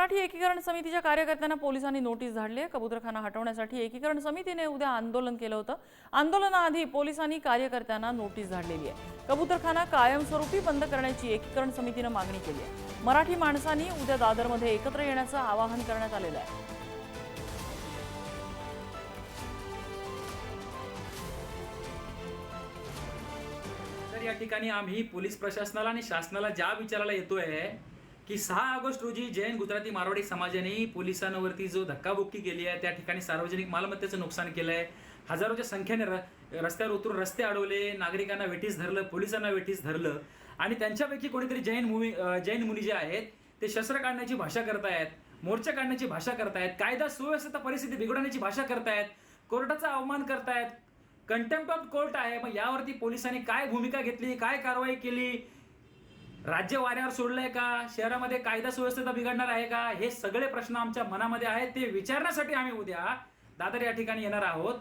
मराठी एकीकरण समितीच्या कार्यकर्त्यांना पोलिसांनी नोटीस धाडली आहे. कबूतरखाना हटवण्यासाठी एकीकरण समितीने उद्या आंदोलन केलं होतं. आंदोलनाआधी पोलिसांनी कार्यकर्त्यांना नोटीस धाडलेली आहे. कबूतरखाना कायमस्वरूपी बंद करण्याची एकीकरण समितीनं मागणी केली आहे. मराठी माणसांनी उद्या दादरमध्ये एकत्र येण्याचं आवाहन करण्यात आलेलं आहे. तर या ठिकाणी आम्ही पोलीस प्रशासनाला आणि शासनाला ज्या विचारायला येतोय की सहा ऑगस्ट रोजी जैन गुजराती मारवाडी समाजाने पोलिसांवरती जो धक्काबुक्की केली आहे त्या ठिकाणी सार्वजनिक मालमत्तेचं नुकसान केलंय. हजारोच्या संख्येने र- रस्त्यावर उतरून रस्ते अडवले नागरिकांना वेठीस धरलं पोलिसांना वेठीस धरलं आणि त्यांच्यापैकी कोणीतरी जैन मुनी जैन मुनी जे आहेत ते शस्त्र काढण्याची भाषा करतायत मोर्चा काढण्याची भाषा करतायत कायदा सुव्यवस्था परिस्थिती बिघडवण्याची भाषा करतायत कोर्टाचा अवमान करतायत. कंटेम्प्ट ऑफ कोर्ट आहे. मग यावरती पोलिसांनी काय भूमिका घेतली काय कारवाई केली? राज्य वाऱ्यावर सोडलंय का? शहरामध्ये कायदा सुव्यवस्थेचा बिघडणार आहे का? हे सगळे प्रश्न आमच्या मनामध्ये आहेत. ते विचारण्यासाठी आम्ही उद्या दादर या ठिकाणी येणार आहोत.